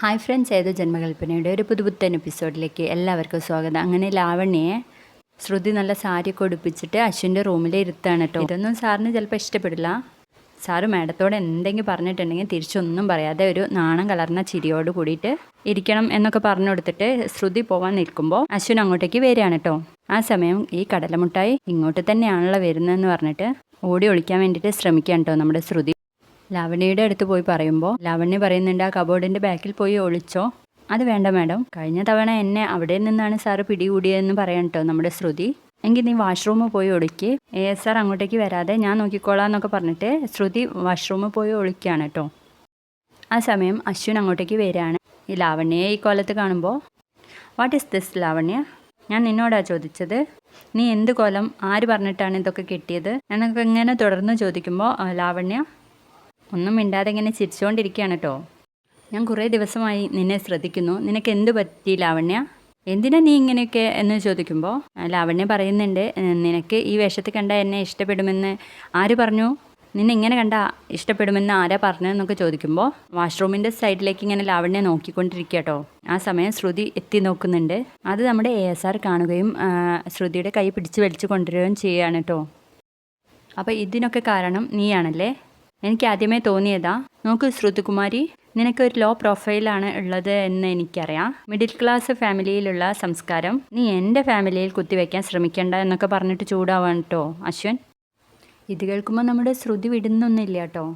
Hi friends ഏതോ ജന്മകൽപ്പനയുടെ ഒരു പുതുപുത്തൻ എപ്പിസോഡിലേക്ക് എല്ലാവർക്കും സ്വാഗതം. അങ്ങനെ ലാവണ്യെ ശ്രുതി നല്ല സാരി ഉടുപ്പിച്ചിട്ട് അശ്വിന്റെ റൂമിൽ ഇരുത്താണ് കേട്ടോ. ഇതൊന്നും സാറിന് ചിലപ്പോൾ ഇഷ്ടപ്പെടില്ല. സാറ് മാഡത്തോട് എന്തെങ്കിലും പറഞ്ഞിട്ടുണ്ടെങ്കിൽ തിരിച്ചൊന്നും പറയാതെ ഒരു നാണം കലർന്ന ചിരിയോട് കൂടിയിട്ട് ഇരിക്കണം എന്നൊക്കെ പറഞ്ഞു കൊടുത്തിട്ട് ശ്രുതി പോവാൻ നിൽക്കുമ്പോൾ അശ്വിൻ അങ്ങോട്ടേക്ക് വരികയാണ് കേട്ടോ. ആ സമയം ഈ കടലമുട്ടായി ഇങ്ങോട്ട് തന്നെയാണല്ലോ വരുന്നതെന്ന് പറഞ്ഞിട്ട് ഓടി ഒളിക്കാൻ വേണ്ടിയിട്ട് ശ്രമിക്കാൻ കേട്ടോ നമ്മുടെ ശ്രുതി. ലാവണ്യയുടെ അടുത്ത് പോയി പറയുമ്പോൾ ലാവണ്യ പറയുന്നുണ്ട് ആ കബോർഡിന്റെ ബാക്കിൽ പോയി ഒളിച്ചോ. അത് വേണ്ട മാഡം കഴിഞ്ഞ തവണ എന്നെ അവിടെ നിന്നാണ് സാറ് പിടികൂടിയതെന്ന് കേട്ടോ നമ്മുടെ ശ്രുതി. എങ്കിൽ നീ വാഷ്റൂമിൽ പോയി ഒളിക്ക്. എ എസ് ആർ അങ്ങോട്ടേക്ക് വരാതെ ഞാൻ നോക്കിക്കോളാം എന്നൊക്കെ പറഞ്ഞിട്ട് ശ്രുതി വാഷ്റൂമിൽ പോയി ഒളിക്കുകയാണ് കേട്ടോ ആ സമയം അശ്വിൻ അങ്ങോട്ടേക്ക് വരികയാണ് ഈ ലാവണ്യയെ ഈ കൊലത്ത് കാണുമ്പോൾ വാട്ട് ഈസ് ദിസ് ലാവണ്യ? ഞാൻ നിന്നോടാ ചോദിച്ചത്. നീ എന്ത് കൊലം? ആര് പറഞ്ഞിട്ടാണ് ഇതൊക്കെ കിട്ടിയത്? എന്നൊക്കെ ഇങ്ങനെ തുടർന്ന് ചോദിക്കുമ്പോൾ ലാവണ്യ ഒന്നും മിണ്ടാതെ ഇങ്ങനെ ചിരിച്ചുകൊണ്ടിരിക്കുകയാണ് കേട്ടോ. ഞാൻ കുറേ ദിവസമായി നിന്നെ ശ്രദ്ധിക്കുന്നു. നിനക്ക് എന്ത് പറ്റി ലാവണ്യ? എന്തിനാ നീ ഇങ്ങനെയൊക്കെ എന്ന് ചോദിക്കുമ്പോൾ ലാവണ്യ പറയുന്നുണ്ട് നിനക്ക് ഈ വേഷത്തിൽ കണ്ട എന്നെ ഇഷ്ടപ്പെടുമെന്ന് ആര് പറഞ്ഞു? നിന്നെ ഇങ്ങനെ കണ്ട ഇഷ്ടപ്പെടുമെന്ന് ആരാ പറഞ്ഞതെന്നൊക്കെ ചോദിക്കുമ്പോൾ വാഷ്റൂമിന്റെ സൈഡിലേക്ക് ഇങ്ങനെ ലാവണ്യ നോക്കിക്കൊണ്ടിരിക്കുക കേട്ടോ. ആ സമയം ശ്രുതി എത്തി നോക്കുന്നുണ്ട്. അത് നമ്മുടെ എ എസ് ആർ കാണുകയും ശ്രുതിയുടെ കൈ പിടിച്ച് വലിച്ചു കൊണ്ടുവരികയും ചെയ്യുകയാണ് കേട്ടോ. അപ്പോൾ ഇതിനൊക്കെ കാരണം നീയാണല്ലേ? എനിക്ക് ആദ്യമേ തോന്നിയതാ നോക്ക് ശ്രുതികുമാരി നിനക്ക് ഒരു ലോ പ്രൊഫൈലാണ് ഉള്ളത് എന്ന് എനിക്കറിയാം. മിഡിൽ ക്ലാസ് ഫാമിലിയിലുള്ള സംസ്കാരം നീ എന്റെ ഫാമിലിയിൽ കുത്തിവെക്കാൻ ശ്രമിക്കണ്ട എന്നൊക്കെ പറഞ്ഞിട്ട് ചൂടാവാണ് കേട്ടോ അശ്വൻ. ഇത് കേൾക്കുമ്പോൾ നമ്മുടെ ശ്രുതി വിടുന്നൊന്നുമില്ല കേട്ടോ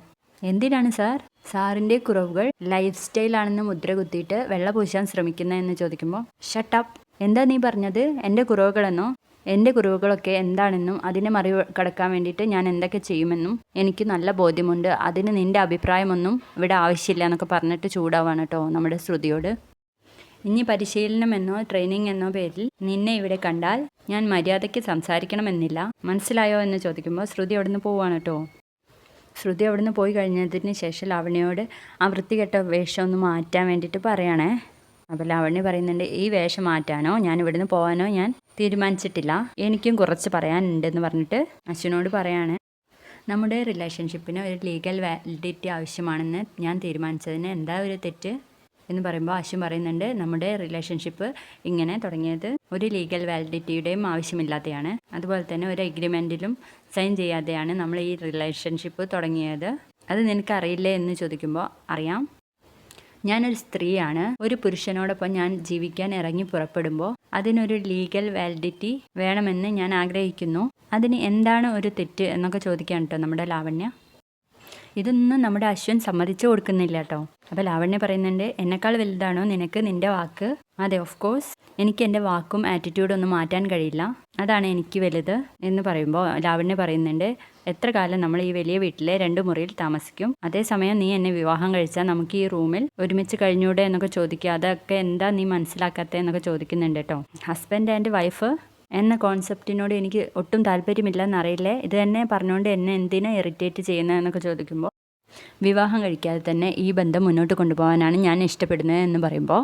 എന്തിനാണ് സാർ? സാറിന്റെ കുറവുകൾ ലൈഫ് സ്റ്റൈലാണെന്ന് മുദ്ര കുത്തിയിട്ട് വെള്ള പൂശാൻ ശ്രമിക്കുന്നതെന്ന് ചോദിക്കുമ്പോൾ ഷട്ടപ്പ് എന്താ നീ പറഞ്ഞത്? എന്റെ കുറവുകളെന്നോ? എന്റെ കുറവുകളൊക്കെ എന്താണെന്നും അതിനെ മറികടക്കാൻ വേണ്ടിയിട്ട് ഞാൻ എന്തൊക്കെ ചെയ്യുമെന്നും എനിക്ക് നല്ല ബോധ്യമുണ്ട്. അതിന് നിന്റെ അഭിപ്രായമൊന്നും ഇവിടെ ആവശ്യമില്ല എന്നൊക്കെ പറഞ്ഞിട്ട് ചൂടാവാണ് കേട്ടോ നമ്മുടെ ശ്രുതിയോട്. ഇനി പരിശീലനം എന്നോ ട്രെയിനിങ് എന്നോ പേരിൽ നിന്നെ ഇവിടെ കണ്ടാൽ ഞാൻ മര്യാദയ്ക്ക് സംസാരിക്കണമെന്നില്ല. മനസ്സിലായോ എന്ന് ചോദിക്കുമ്പോൾ ശ്രുതി അവിടുന്ന് പോവാണ് കേട്ടോ ശ്രുതി അവിടുന്ന് പോയി കഴിഞ്ഞതിന് ശേഷം ലാവണ്യയോട് ആ വൃത്തികെട്ട വേഷം ഒന്ന് മാറ്റാൻ വേണ്ടിയിട്ട് പറയണേ. അപ്പോൾ ലാവണ്യ പറയുന്നുണ്ട് ഈ വേഷം മാറ്റാനോ? ഞാൻ ഇവിടുന്ന് പോകാനോ ഞാൻ തീരുമാനിച്ചിട്ടില്ല. എനിക്കും കുറച്ച് പറയാനുണ്ടെന്ന് പറഞ്ഞിട്ട് അശ്വിനോട് പറയാണ്. നമ്മുടെ റിലേഷൻഷിപ്പിന് ഒരു ലീഗൽ വാലിഡിറ്റി ആവശ്യമാണെന്ന് ഞാൻ തീരുമാനിച്ചതിന് എന്താ ഒരു തെറ്റ്? എന്ന് പറയുമ്പോൾ അശ്വിൻ പറയുന്നുണ്ട് നമ്മുടെ റിലേഷൻഷിപ്പ് ഇങ്ങനെ തുടങ്ങിയത് ഒരു ലീഗൽ വാലിഡിറ്റിയുടെയും ആവശ്യമില്ലാതെയാണ്. അതുപോലെ തന്നെ ഒരു എഗ്രിമെന്റിലും സൈൻ ചെയ്യാതെയാണ് നമ്മൾ ഈ റിലേഷൻഷിപ്പ് തുടങ്ങിയത്. അത് നിനക്കറിയില്ലേ? എന്ന് ചോദിക്കുമ്പോൾ അറിയാം. ഞാനൊരു സ്ത്രീയാണ്. ഒരു പുരുഷനോടൊപ്പം ഞാൻ ജീവിക്കാൻ ഇറങ്ങി പുറപ്പെടുമ്പോൾ അതിനൊരു ലീഗൽ വാലിഡിറ്റി വേണമെന്ന് ഞാൻ ആഗ്രഹിക്കുന്നു. അതിന് എന്താണ് ഒരു തെറ്റ് എന്നൊക്കെ ചോദിക്കാൻ കേട്ടോ നമ്മുടെ ലാവണ്യ. ഇതൊന്നും നമ്മുടെ അശ്വൻ സമ്മതിച്ചു കൊടുക്കുന്നില്ല കേട്ടോ അപ്പോൾ ലാവണ്യ പറയുന്നുണ്ട് എന്നെക്കാൾ വലുതാണോ നിനക്ക് നിന്റെ വാക്ക്? അതെ ഓഫ് കോഴ്സ് എനിക്ക് എന്റെ വാക്കും ആറ്റിറ്റ്യൂഡും ഒന്നും മാറ്റാൻ കഴിയില്ല. അതാണ് എനിക്ക് വലുത്. എന്ന് പറയുമ്പോൾ ലാവണ്യ പറയുന്നുണ്ട് എത്ര കാലം നമ്മൾ ഈ വലിയ വീട്ടിലെ രണ്ട് മുറിയിൽ താമസിക്കും? അതേസമയം നീ എന്നെ വിവാഹം കഴിച്ചാൽ നമുക്ക് ഈ റൂമിൽ ഒരുമിച്ച് കഴിഞ്ഞൂടെ എന്നൊക്കെ ചോദിക്കുക അതൊക്കെ എന്താ നീ മനസ്സിലാക്കാത്തത് എന്നൊക്കെ ചോദിക്കുന്നുണ്ട് കേട്ടോ ഹസ്ബൻഡ് ആൻഡ് വൈഫ് എന്ന കോൺസെപ്റ്റിനോട് എനിക്ക് ഒട്ടും താല്പര്യമില്ലെന്നറിയില്ലേ? ഇത് തന്നെ പറഞ്ഞുകൊണ്ട് എന്നെ എന്തിനാ ഇറിറ്റേറ്റ് ചെയ്യുന്നത് എന്നൊക്കെ ചോദിക്കുമ്പോൾ വിവാഹം കഴിക്കാതെ തന്നെ ഈ ബന്ധം മുന്നോട്ട് കൊണ്ടുപോകാനാണ് ഞാൻ ഇഷ്ടപ്പെടുന്നത് എന്ന് പറയുമ്പോൾ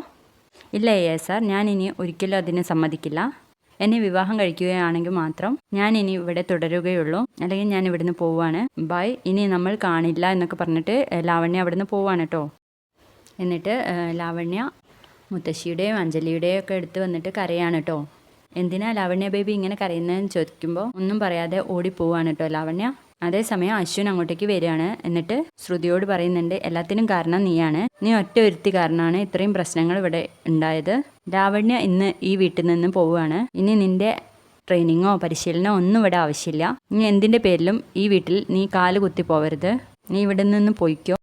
ഇല്ല ഏ സാർ ഞാൻ ഇനി ഒരിക്കലും അതിനെ സമ്മതിക്കില്ല. എന്നെ വിവാഹം കഴിക്കുകയാണെങ്കിൽ മാത്രം ഞാൻ ഇനി ഇവിടെ തുടരുകയുള്ളൂ. അല്ലെങ്കിൽ ഞാൻ ഇവിടുന്ന് പോവാണ് ബൈ. ഇനി നമ്മൾ കാണില്ല എന്നൊക്കെ പറഞ്ഞിട്ട് ലാവണ്യ അവിടുന്ന് പോവാണ് കേട്ടോ. എന്നിട്ട് ലാവണ്യ മുത്തശ്ശിയുടെയും അഞ്ജലിയുടെയും ഒക്കെ എടുത്ത് വന്നിട്ട് കരയാണ് കേട്ടോ. എന്തിനാ ലാവണ്യ ബേബി ഇങ്ങനെ കരയുന്നതെന്ന് ചോദിക്കുമ്പോൾ ഒന്നും പറയാതെ ഓടിപ്പോവാണ് കേട്ടോ ലാവണ്യ. അതേസമയം അശ്വിൻ അങ്ങോട്ടേക്ക് വരികയാണ്. എന്നിട്ട് ശ്രുതിയോട് പറയുന്നുണ്ട് എല്ലാത്തിനും കാരണം നീയാണ്. നീ ഒറ്റ ഒരുത്തി കാരണമാണ് ഇത്രയും പ്രശ്നങ്ങൾ ഇവിടെ ഉണ്ടായത്. ലാവണ്യ ഇന്ന് ഈ വീട്ടിൽ നിന്ന് പോവുകയാണ്. ഇനി നിന്റെ ട്രെയിനിങ്ങോ പരിശീലനമോ ഒന്നും ഇവിടെ ആവശ്യമില്ല. നീ എന്തിന്റെ പേരിലും ഈ വീട്ടിൽ നീ കാൽ കുത്തി പോവരുത്. നീ ഇവിടെ നിന്ന് പോയിക്കോ.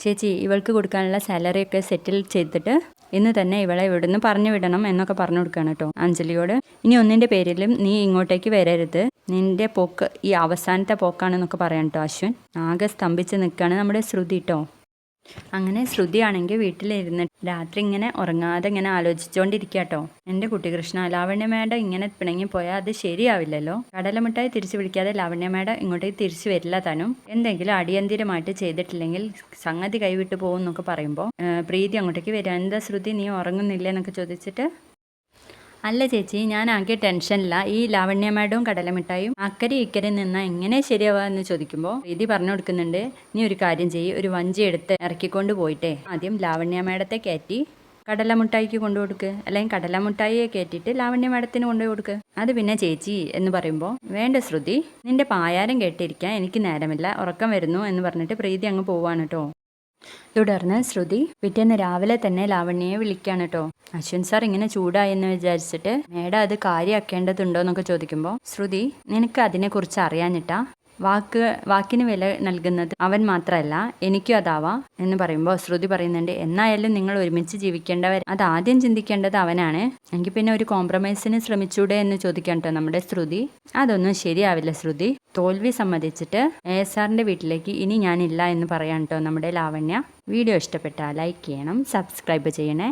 ചേച്ചി ഇവൾക്ക് കൊടുക്കാനുള്ള സാലറി ഒക്കെ സെറ്റിൽ ചെയ്തിട്ട് ഇന്ന് തന്നെ ഇവളെ ഇവിടുന്ന് പറഞ്ഞു വിടണം എന്നൊക്കെ പറഞ്ഞു കൊടുക്കുകയാണ് കേട്ടോ അഞ്ജലിയോട്. ഇനി ഒന്നിന്റെ പേരിലും നീ ഇങ്ങോട്ടേക്ക് വരരുത്. നിന്റെ പോക്ക് ഈ അവസാനത്തെ പോക്കാണെന്നൊക്കെ പറയാം കേട്ടോ അശ്വിൻ. ആകെ സ്തംഭിച്ച് നിൽക്കുകയാണ് നമ്മുടെ ശ്രുതി കേട്ടോ അങ്ങനെ ശ്രുതിയാണെങ്കിൽ വീട്ടിലിരുന്ന് രാത്രി ഇങ്ങനെ ഉറങ്ങാതെ ഇങ്ങനെ ആലോചിച്ചുകൊണ്ടിരിക്കുക എന്റെ കുട്ടി കൃഷ്ണ ലാവണ്യ മേഡം ഇങ്ങനെ പിണങ്ങിപ്പോയാൽ അത് ശരിയാവില്ലല്ലോ? കടലമിട്ടായി തിരിച്ചു വിളിക്കാതെ ലാവണ്യ മേഡം ഇങ്ങോട്ടേക്ക് തിരിച്ചു വരില്ല താനും. എന്തെങ്കിലും അടിയന്തിരമായിട്ട് ചെയ്തിട്ടില്ലെങ്കിൽ സംഗതി കൈവിട്ടു പോകും എന്നൊക്കെ പറയുമ്പോൾ പ്രീതി അങ്ങോട്ടേക്ക് വരാൻ എന്താ ശ്രുതി നീ ഉറങ്ങുന്നില്ല എന്നൊക്കെ ചോദിച്ചിട്ട് അല്ല ചേച്ചി ഞാൻ ആകെ ടെൻഷനില്ല ഈ ലാവണ്യ മാഡവും കടലമിഠായും അക്കരെ ഇക്കരെ നിന്നാ എങ്ങനെ ശരിയാവുക എന്ന് ചോദിക്കുമ്പോൾ പ്രീതി പറഞ്ഞു കൊടുക്കുന്നുണ്ട് നീ ഒരു കാര്യം ചെയ്യ് ഒരു വഞ്ചി എടുത്ത് ഇറക്കിക്കൊണ്ട് പോയിട്ടേ. ആദ്യം ലാവണ്യ മാഡത്തെ കയറ്റി കടലമുട്ടായിക്ക് കൊണ്ടു കൊടുക്ക്. അല്ലെങ്കിൽ കടലമുട്ടായിയെ കയറ്റിയിട്ട് ലാവണ്യ മാഡത്തിന് കൊണ്ടു കൊടുക്ക്. അത് പിന്നെ ചേച്ചി എന്ന് പറയുമ്പോൾ വേണ്ട ശ്രുതി നിന്റെ പായാരം കേട്ടിരിക്കാൻ എനിക്ക് നേരമില്ല. ഉറക്കം വരുന്നു എന്ന് പറഞ്ഞിട്ട് പ്രീതി അങ്ങ് പോവാണ് കേട്ടോ തുടർന്ന് ശ്രുതി. പിറ്റേന്ന് രാവിലെ തന്നെ ലാവണ്യയെ വിളിക്കുകയാണ് കേട്ടോ അശ്വിൻ സാർ ഇങ്ങനെ ചൂടായെന്ന് വിചാരിച്ചിട്ട് മേഡം അത് കാര്യമാക്കേണ്ടതുണ്ടോ എന്നൊക്കെ ചോദിക്കുമ്പോൾ ശ്രുതി നിനക്ക് അതിനെക്കുറിച്ച് അറിയാഞ്ഞിട്ടാ? വാക്ക് വാക്കിന് വില നൽകുന്നത് അവൻ മാത്രമല്ല എനിക്കും അതാവാ എന്ന് പറയുമ്പോൾ ശ്രുതി പറയുന്നുണ്ട് എന്നായാലും നിങ്ങൾ ഒരുമിച്ച് ജീവിക്കേണ്ടവർ അത് ആദ്യം ചിന്തിക്കേണ്ടത് അവനാണ്. എങ്കിൽ പിന്നെ ഒരു കോംപ്രമൈസിന് ശ്രമിച്ചൂടെ എന്ന് ചോദിക്കാൻ കേട്ടോ നമ്മുടെ ശ്രുതി. അതൊന്നും ശരിയാവില്ല ശ്രുതി. തോൽവി സമ്മതിച്ചിട്ട് എ എസ് ആറിന്റെ വീട്ടിലേക്ക് ഇനി ഞാനില്ല എന്ന് പറയാൻ കേട്ടോ നമ്മുടെ ലാവണ്യ. വീഡിയോ ഇഷ്ടപ്പെട്ടാൽ ലൈക്ക് ചെയ്യണം സബ്സ്ക്രൈബ് ചെയ്യണേ.